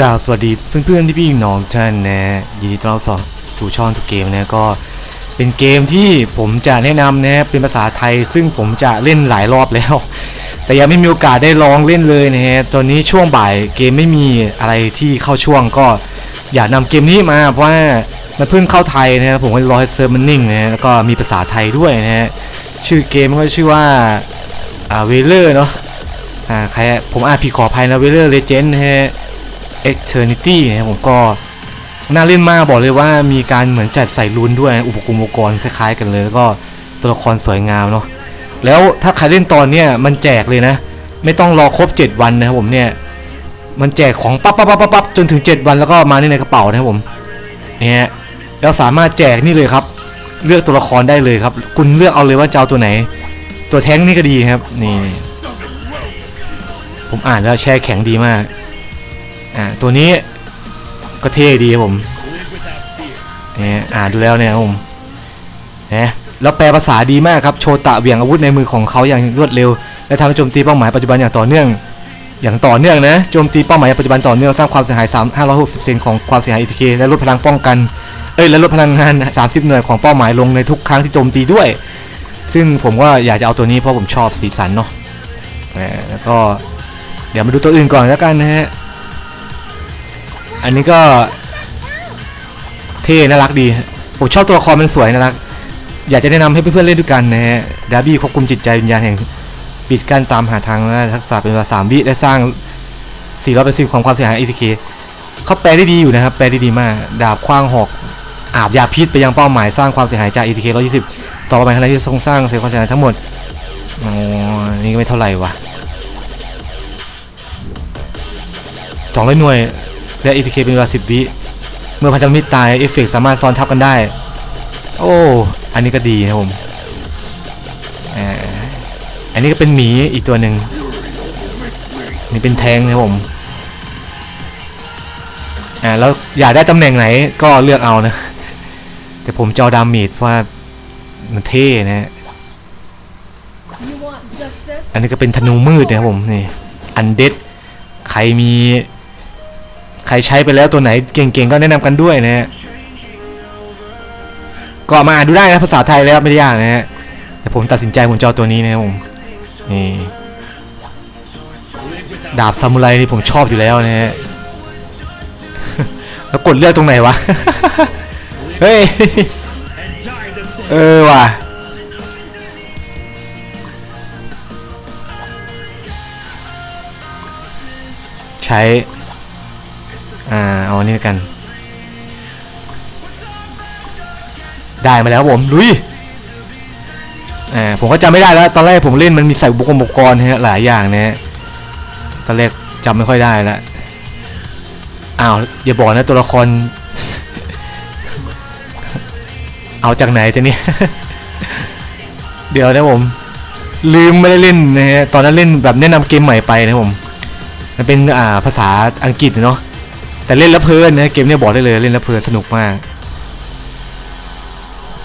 กล่าวสวัสดีเพื่อนๆที่พี่น้องท่านนะยินดีต้อนรับสู่ช่องทุกเกมนะก็เป็นเกมที่ผมจะแนะนำนะเป็นภาษาไทย ซึ่งผมจะเล่นหลายรอบแล้ว แต่ยังไม่มีโอกาสได้ลองเล่นเลยนะฮะตอนนี้ช่วงบ่ายเกมไม่มีอะไรที่เข้าช่วงก็อยากนำเกมนี้มาเพราะว่ามันเพิ่งเข้าไทยนะผมก็รอให้เซิร์ฟมันนิ่งนะแล้วก็มีภาษาไทยด้วยนะฮะชื่อเกมก็ชื่อว่าอ่าเวเลอร์เนาะอ่าใครผมอ่านผิดขออภัยนะเวเลอร์เลเจนด์นะฮะ Eternity นะครับผมก็น่าเล่นมากบอกเลยว่ามีการเหมือนจัดใส่รุนด้วยอุปกรณ์อุปกรณ์คล้ายๆกันเลยแล้วก็ตัวละครสวยงามเนาะแล้วถ้าใครเล่นตอนเนี้ยมันแจกเลยนะ ไม่ต้องรอครบ 7 วันนะครับผมเนี่ยมันแจกของปั๊บปั๊บปั๊บปั๊บปั๊บจนถึง 7 วันแล้วก็มานี่ในกระเป๋านะครับผมเนี่ยแล้วสามารถแจกนี่เลยครับ เลือกตัวละครได้เลยครับ คุณเลือกเอาเลยว่าจะเอาตัวไหน ตัวแท้งนี่ก็ดีครับนี่ผมอ่านแล้วแช่แข็งดีมาก อ่าตัวนี้ก็เท่ดีครับผมเนี่ยอ่าดูแล้วเนี่ยครับผมเนี่ยแล้วแปลภาษาดีมากครับโชตะเหวี่ยงอาวุธในมือของเขาอย่างรวดเร็ว และทำให้โจมตีเป้าหมายปัจจุบันอย่างต่อเนื่อง อย่างต่อเนื่องนะโจมตีเป้าหมายปัจจุบันต่อเนื่องสร้างความเสียหาย3 560เซนของความเสียหาย ETK และลดพลังป้องกันเอ้ยและลดพลังงาน 30 หน่วยของเป้าหมายลงในทุกครั้งที่โจมตีด้วย ซึ่งผมก็อยากจะเอาตัวนี้เพราะผมชอบสีสันเนาะแล้วก็เดี๋ยวมาดูตัวอื่นก่อนแล้วกันนะฮะ อันนี้ก็เท่น่ารักดี ผมชอบตัวละครมันสวยน่ารัก อยากจะแนะนำให้เพื่อนๆเล่นด้วยกันนะฮะดาร์บี้ควบคุมจิตใจวิญญาณแห่งปิดกั้นตามหาทางและทักษะเป็นเวลาสามวิและสร้าง4 0 0เป็นของความเสียหาย ETK เขาแปลได้ดีอยู่นะครับ แปลได้ดีมาก ดาบคว้างหอก อาบยาพิษไปยังเป้าหมายสร้างความเสียหายจาก ETK 120 ต่อไปขณะที่ทรงสร้างเสียความเสียหายทั้งหมดอ๋อนี่ก็ไม่เท่าไหร่วะสองร้อยหน่วย และ ETK เป็นเวลา10 วิ เมื่อพันธมิตรตายเอฟเฟกต์สามารถซ้อนทับกันได้ โอ้ อันนี้ก็ดีนะผมอันนี้ก็เป็นหมีอีกตัวหนึ่งนี่เป็นแทงนะผมอ่าแล้วอยากได้ตำแหน่งไหนก็เลือกเอานะ แต่ผมจะเอาดาเมจเพราะว่ามันเท่นะ อันนี้ก็เป็นธนูมืดนะครับผมนี่อันเด็ดใครมี รใช้ไปแล้วตัวไหนเก่งๆก็แนะนำกันด้วยนะฮะก็มาดูได้นะภาษาไทยแล้วไม่ได้ยากนะฮะแต่ผมตัดสินใจผมจอาตัวนี้นะครับผมนี่ดาบซามูไรนี่ผมชอบอยู่แล้วนะฮะแล้วกดเลือกตรงไหนวะเฮ้ยเออว่ะใช้ อ่าเอาอันนี้กัน ได้มาแล้วครับผมลุยอ่าผมก็จำไม่ได้แล้ว ตอนแรกผมเล่นมันมีใส่อุปกรณ์อุปกรฮะหลายอย่างนะฮะตอนแรกจำไม่ค่อยได้ล้วอ้าวอย่าบอกนะตัวละคร เอาจากไหนจะเนี่ยเดี๋ยวนะผม ลืมไม่ได้เล่นนะฮะตอนนั้นเล่นแบบแนะนำเกมใหม่ไปนะผมมันเป็นอ่าภาษาอังกฤษเนาะ แต่เล่นแล้วเพลินนะเกมเนี้ยบอกได้เลยเล่นแล้วเพลินสนุกมาก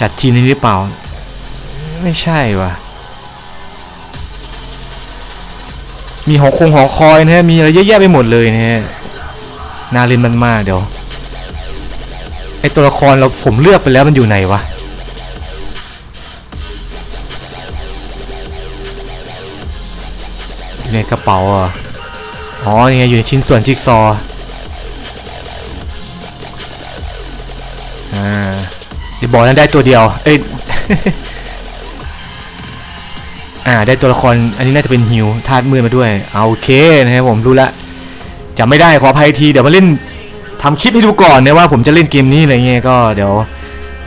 จัดทีนี้หรือเปล่า ไม่ใช่ว่ะ มีหอคงหอคอยนะฮะมีอะไรเยอะแยะไปหมดเลยนะฮะน่าเล่นมันมากเดี๋ยวไอตัวละครเราผมเลือกไปแล้วมันอยู่ไหนวะอยู่ในกระเป๋าอะอ๋อนี่ไงอยู่ในชิ้นส่วนจิ๊กซอว์ อ่าเดี๋ยวบอกนั้นได้ตัวเดียว เอ้ย อ่า ได้ตัวละคร อันนี้น่าจะเป็นฮิวธาตุมืดมาด้วย เอาโอเคนะครับผมรู้ละจำไม่ได้ขออภัยที เดี๋ยวมาเล่นทำคลิปให้ดูก่อนนะว่าผมจะเล่นเกมนี้อะไรเงี้ยก็เดี๋ยว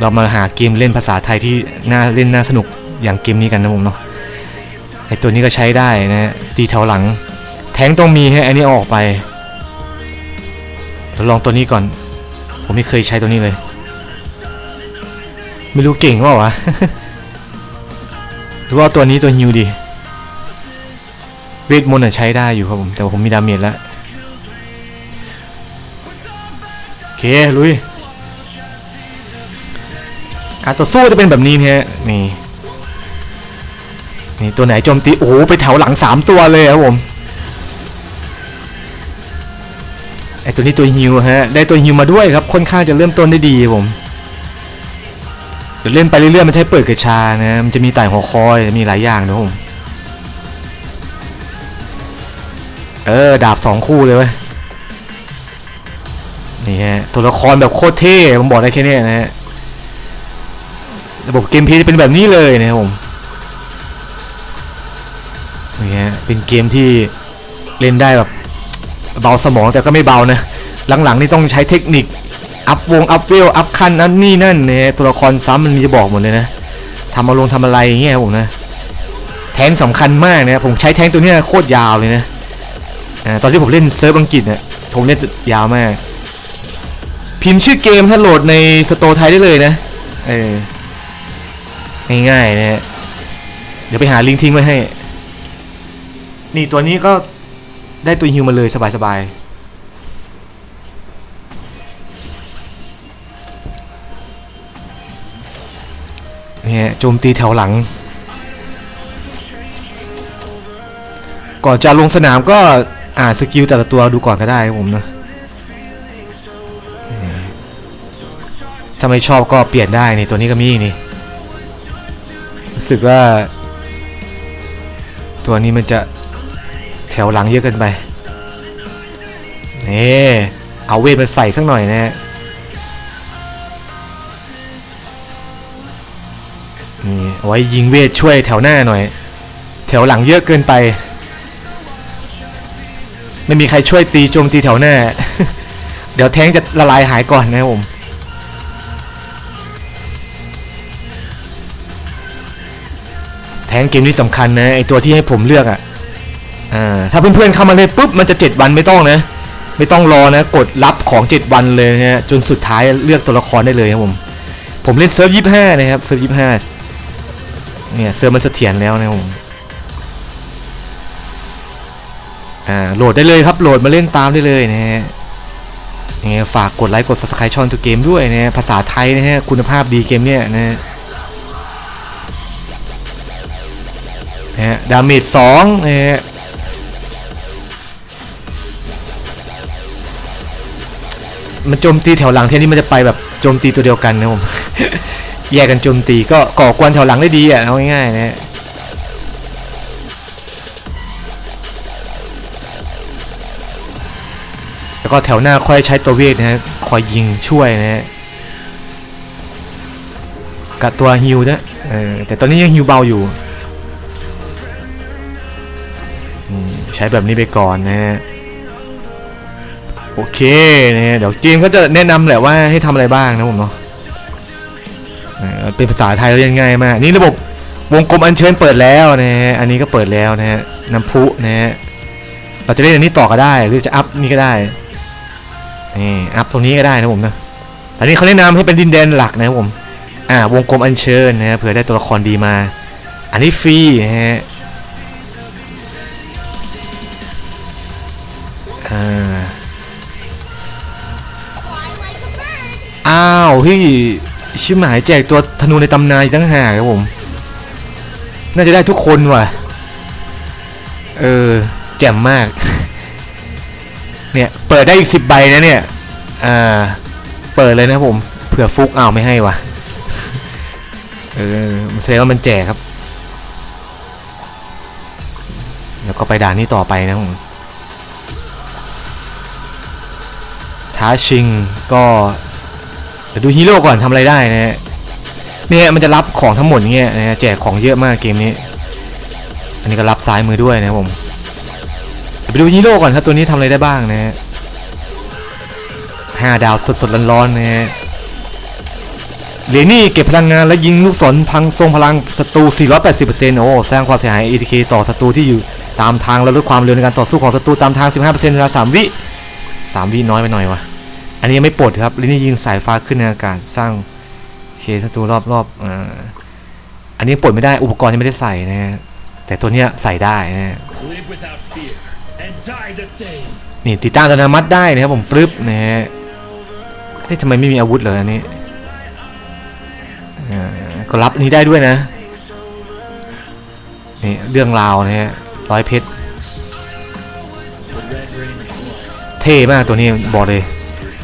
เรามาหาเกมเล่นภาษาไทยที่น่าเล่นน่าสนุกอย่างเกมนี้กันนะผมเนาะไอตัวนี้ก็ใช้ได้นะตีแถวหลัง แทงต้องมีให้อันนี้ออกไปลองตัวนี้ก่อน ผมไม่เคยใช้ตัวนี้เลย ไม่รู้เก่งว่าวะ หรือว่าตัวนี้ตัวฮิวดีเวทมนต์อะใช้ได้อยู่ครับผม แต่ว่าผมมีดาเมจแล้วโอเค ลุย การต่อสู้จะเป็นแบบนี้นะฮะนี่ นี่ ตัวไหนโจมตี โอ้โห ไปแถวหลังสามตัวเลยครับผม ไอตัวนี้ตัวฮิวฮะ ได้ตัวฮิวมาด้วยครับ ค่อนข้างจะเริ่มต้นได้ดีครับผม เดี๋ยวเล่นไปเรื่อยๆมันใช้เปิดกระชานะ มันจะมีไต่หัวคอยมีหลายอย่างนะผมเออ ดาบสองคู่เลยเว้ยนี่ฮะตัวละครแบบโคตรเท่ผมบอกได้แค่นี้นะฮะระบบเกมเพลย์จะเป็นแบบนี้เลยนะครับผมนี่ฮะเป็นเกมที่เล่นได้แบบเบาสมองแต่ก็ไม่เบานะ หลังๆนี่ต้องใช้เทคนิค อัพวงอัพเวลอัพขั้นนั่นนี่นั่นเนี่ยตัวละครซ้ำมันมีจะบอกหมดเลยนะทำมาลงทำอะไรอย่างเงี้ยผมนะแทงสำคัญมากนะผมใช้แทงตัวเนี้ยโคตรยาวเลยนะตอนที่ผมเล่นเซิร์ฟอังกฤษเนี่ยผมเล่นยาวมาก พิมพ์ชื่อเกมถ้าโหลดในสโตร์ไทยได้เลยนะเออง่ายๆนะฮะเดี๋ยวไปหาลิงก์ทิ้งไว้ให้ นี่ตัวนี้ก็ได้ตัวฮิวมาเลยสบาย เนี่ยโจมตีแถวหลัง ก่อนจะลงสนามก็อ่านสกิลแต่ละตัวดูก่อนก็ได้ผมนะถ้าไม่ชอบก็เปลี่ยนได้นี่ตัวนี้ก็มีนี่รู้สึกว่า ตัวนี้มันจะแถวหลังเยอะเกินไปนี่เอาเวทมาใส่สักหน่อยนะ นี่ไว้ยิงเวทช่วยแถวหน้าหน่อย แถวหลังเยอะเกินไป ไม่มีใครช่วยตีโจมตีแถวหน้า เดี๋ยวแท้งจะละลายหายก่อนนะผมแทงเกมนี้สำคัญนะไอตัวที่ให้ผมเลือกอะ่ะอ่าถ้าเพื่อนๆเข้ามาเลยปุ๊บมันจะ 7 วันไม่ต้องนะ ไม่ต้องรอนะ กดรับของ 7 วันเลยนะฮะจนสุดท้ายเลือกตัวละครได้เลยครับผม ผมเล่นเซิร์ฟยี่ห้านะครับเซิร์ฟยี่ห้า เนี่ยเซิร์ฟมันเสถียรแล้วนะผมอ่าโหลดได้เลยครับโหลดมาเล่นตามได้เลยนะฮะยังไงฝากกดไลค์กด subscribe ช่องตัวเกมด้วยนะภาษาไทยนะฮะคุณภาพดีเกมเนี่ยนะฮะนะดาเมจสองนะฮะมันโจมตีแถวหลังแทนี่มันจะไปแบบโจมตีตัวเดียวกันนะผม แยกกันโจมตีก็ก่อกวนแถวหลังได้ดีอะเอาง่ายๆนะฮะแล้วก็แถวหน้าค่อยใช้ตัวเวทนะฮะคอยยิงช่วยนะฮะกับตัวฮิวนะเออแต่ตอนนี้ยังฮิวเบาอยู่ใช้แบบนี้ไปก่อนนะฮะโอเคนะฮะเดี๋ยวจีมก็จะแนะนำแหละว่าให้ทำอะไรบ้างนะผมเนาะ เป็นภาษาไทยเรียนง่ายมาก นี่ระบบวงกลมอัญเชิญเปิดแล้วนะฮะอันนี้ก็เปิดแล้วนะฮะน้ำพุนะฮะเราจะเล่นอันนี้ต่อก็ได้ หรือจะอัพนี่ก็ได้นี่อัพตรงนี้ก็ได้นะผมนะตอนนี้เขาแนะนำให้เป็นดินแดนหลักนะครับผมอ่าวงกลมอัญเชิญนะฮะเผื่อได้ตัวละครดีมา อันนี้ฟรีนะฮะอ่าอ้าวเฮ้ย ชิบหายแจกตัวธนูในตำนานตั้งหากครับผม น่าจะได้ทุกคนว่ะ เออแจ่มมาก เนี่ยเปิดได้อีกสิบใบนะเนี่ย อ่า เปิดเลยนะผม เผื่อฟุกเอาไม่ให้ว่ะ เออมันแสดงว่ามันแจกครับ แล้วก็ไปด่านนี้ต่อไปนะผมท้าชิงก็ ดี๋ยวดูฮีโร่ก่อนทำอะไรได้นะฮะเนี่ยมันจะรับของทั้งหมดเงี้ยนะฮะแจกของเยอะมากเกมนี้ อันนี้ก็รับซ้ายมือด้วยนะผมไปดูฮีโร่ก่อนครับตัวนี้ทำอะไรได้บ้างนะฮะห้าดาวสดๆร้อนๆนะฮะเหรียญนี่เก็บพลังงานและยิงลูกศรพังทรงพลังศัตรู 480%โอ้สร้างความเสียหาย ATK ต่อศัตรูที่อยู่ตามทางและลดความเร็วในการต่อสู้ของศัตรูตามทาง 15%เวลา 3 วิสามวิน้อยไปหน่อยวะ นนี้ยังไม่ปลดครับลินี่ยิงสายฟ้าขึ้นในอากาศสร้างเคศัตรูรอบรอบอ่าอันนี้ปลดไม่ได้อุปกรณ์ยังไม่ได้ใส่นะฮะแต่ตัวเนี้ยใส่ได้นะฮะ Live without fear and die the same. นี่ติดตั้งอัตโนมัติได้นะครับผมปรึ๊บนะฮะเฮ้ยทำไมไม่มีอาวุธเลยอันนี้อ่าก็รับอันนี้ได้ด้วยนะนี่เรื่องราวนะฮะร้อยเพชร The red ring is one. แถเท่มากตัวนี้บอกเลย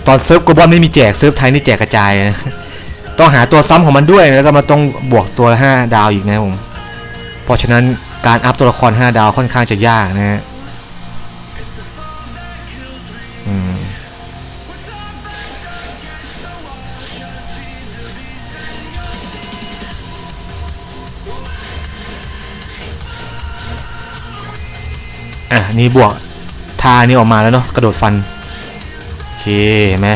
ตอนเซิร์ฟโกบอลไม่มีแจกเซิร์ฟไทยนี่แจกกระจายนะต้องหาตัวซ้ำของมันด้วยแล้วก็มาต้องบวกตัว 5 ดาวอีกนะผมเพราะฉะนั้นการอัพตัวละคร 5 ดาวค่อนข้างจะยากนะฮะอืมอะนี่บวกทานี่ออกมาแล้วเนาะกระโดดฟัน เคเห็นไหม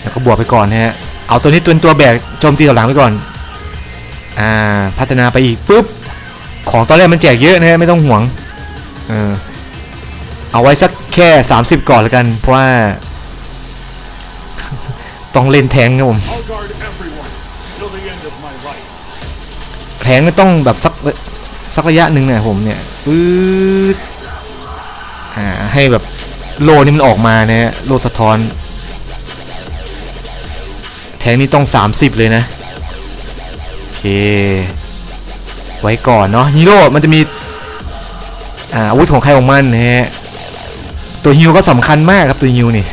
แล้วก็บวกไปก่อนนะฮะ เอาตัวนี้ตัวตัวแบกโจมตีต่อหลังไปก่อน อ่า พัฒนาไปอีกปุ๊บ ของตอนแรกมันแจกเยอะนะฮะไม่ต้องห่วง เออ เอาไว้สักแค่ 30 ก่อนแล้วกัน เพราะว่า ต้องเล่นแทงค์นะผมแทงก็ต้องแบบสักสักระยะหนึ่งเนี่ยผมเนี่ยปื๊ดอ่าให้แบบ โลนี่มันออกมานะฮะโลสะท้อน แทงนี่ต้อง 30 เลยนะ โอเค ไว้ก่อนเนาะฮีโร่มันจะมีอ่าอาวุธของใครของมันนะฮะ ตัวฮิวก็สำคัญมากครับตัวฮิวนี่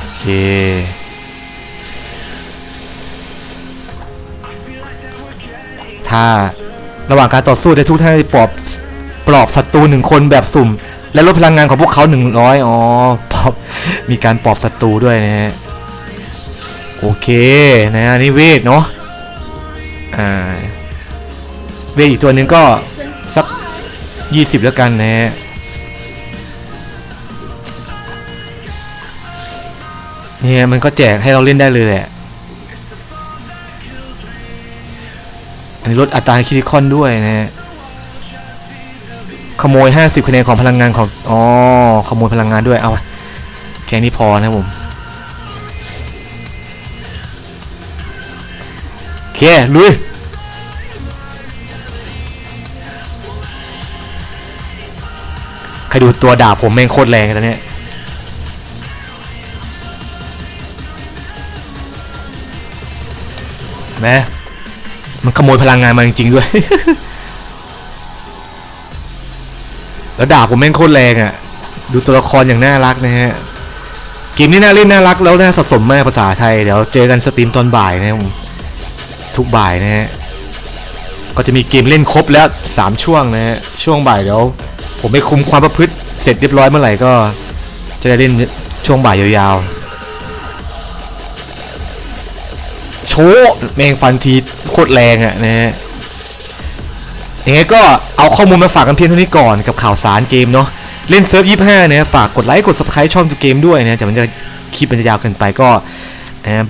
โอเคถ้า ระหว่างการต่อสู้ได้ทุกท่านได้ปลอบปลอบศัตรูหนึ่งคนแบบสุ่ม และลดพลังงานของพวกเขาหนึ่งร้อยอ๋อปลอบมีการปลอบศัตรูด้วยนะฮะโอเคนะฮะนี่เวทเนาะอ่าเวทอีกตัวหนึ่งก็สัก20แล้วกันนะฮะเนี่ยมันก็แจกให้เราเล่นได้เลยแหละ อันนี้ลดอัตราคิริคอนด้วยนะฮะขโมย 50คะแนนของพลังงานของอ๋อขโมยพลังงานด้วยเอาแค่นี้พอนะผมโอเคลุยใครดูตัวดาบผมแม่งโคตรแรงเลยนะเนี่ยเห็นไห มันขโมยพลังงานมาจริงๆด้วย แล้วดาบผมแม่งโคตรแรงอะ ดูตัวละครอย่างน่ารักนะฮะ เกมนี้น่าเล่นน่ารักแล้วน่าสะสมมากภาษาไทย เดี๋ยวเจอกันสตรีมตอนบ่ายนะผมทุกบ่ายนะฮะ ก็จะมีเกมเล่นครบแล้ว3ช่วงนะฮะ ช่วงบ่ายเดี๋ยวผมไปคุมความประพฤติเสร็จเรียบร้อยเมื่อไหร่ก็ จะได้เล่นช่วงบ่ายยาวๆ ชว์แมงฟันทีโคตรแรงอะนะฮะยังไงก็เอาข้อมูลมาฝากกันเพียงเท่านี้ก่อนกับข่าวสารเกมเนาะเล่นเซิร์ฟยี่ห้าเนี่ยฝากกดไลค์กด subscribe ช่องเกมด้วยนะแต่มันจะคลิปมันจะยาวเกินไปก็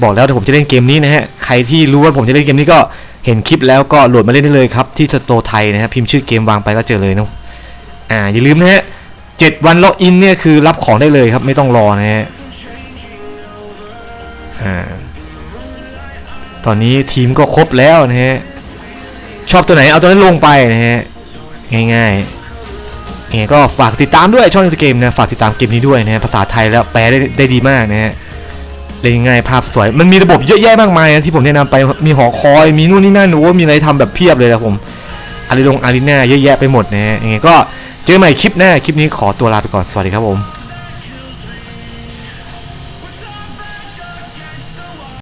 บอกแล้วเดี๋ยวผมจะเล่นเกมนี้นะฮะใครที่รู้ว่าผมจะเล่นเกมนี้ก็เห็นคลิปแล้วก็โหลดมาเล่นได้เลยครับที่สโตไทยนะฮะพิมพ์ชื่อเกมวางไปก็เจอเลยเนาะอ่าอย่าลืมนะฮะเจ็ดวันล็อกอินเนี่ยคือรับของได้เลยครับไม่ต้องรอนะฮะอ่า ตอนนี้ทีมก็ครบแล้วนะฮะ ชอบตัวไหนเอาตัวนั้นลงไปนะฮะ ง่ายๆยังไงก็ฝากติดตามด้วยช่องเกมนะ ฝากติดตามเกมนี้ด้วยนะฮะ ภาษาไทยแล้วแปลได้ได้ดีมากนะฮะเล่นง่ายภาพสวย มันมีระบบเยอะแยะมากมายนะที่ผมแนะนำไป มีหอคอย มีนู่นนี่นั่นโอ้มีอะไรทำแบบเพียบเลยนะผม อารีลงอารีนาเยอะแยะไปหมดนะฮะยังไงก็เจอใหม่คลิปหน้า คลิปนี้ขอตัวลาไปก่อน สวัสดีครับผม